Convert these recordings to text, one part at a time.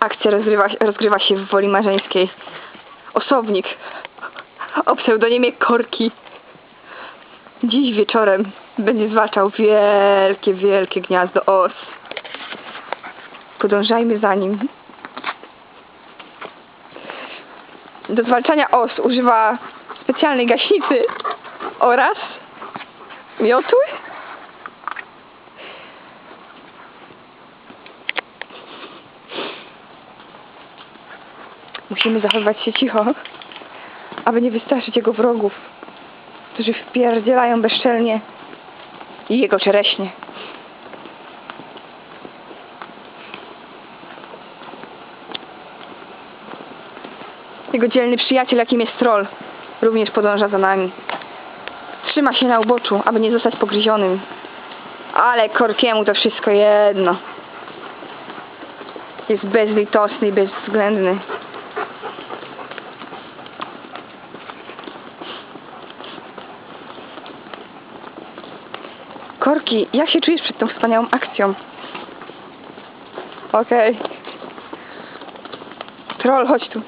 Akcja rozgrywa, rozgrywa się w Woli Marzeńskiej. Osobnik o pseudonimie Korki dziś wieczorem będzie zwalczał wielkie, wielkie gniazdo os. Podążajmy za nim. Do zwalczania os używa specjalnej gaśnicy oraz miotły. Musimy zachowywać się cicho, aby nie wystraszyć jego wrogów, którzy wpierdzielają bezczelnie i jego czereśnie. Jego dzielny przyjaciel, jakim jest troll, również podąża za nami. Trzyma się na uboczu, aby nie zostać pogryzionym. Ale Korkiemu to wszystko jedno. Jest bezlitosny i bezwzględny. Korki, jak się czujesz przed tą wspaniałą akcją? Okej. Troll, chodź tu.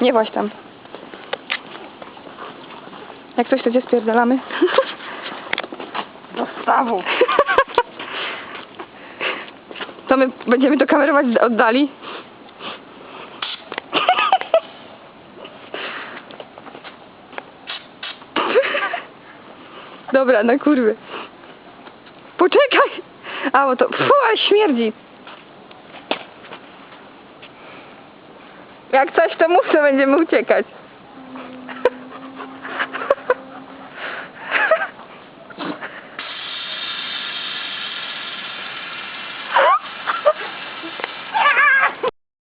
Nie właśnie tam. Jak coś, to gdzie spierdalamy? Do stawu. To my będziemy to kamerować z oddali. Dobra, na kurwy. Poczekaj! A, bo to... Fu, ale śmierdzi. Jak coś, to mów, to będziemy uciekać.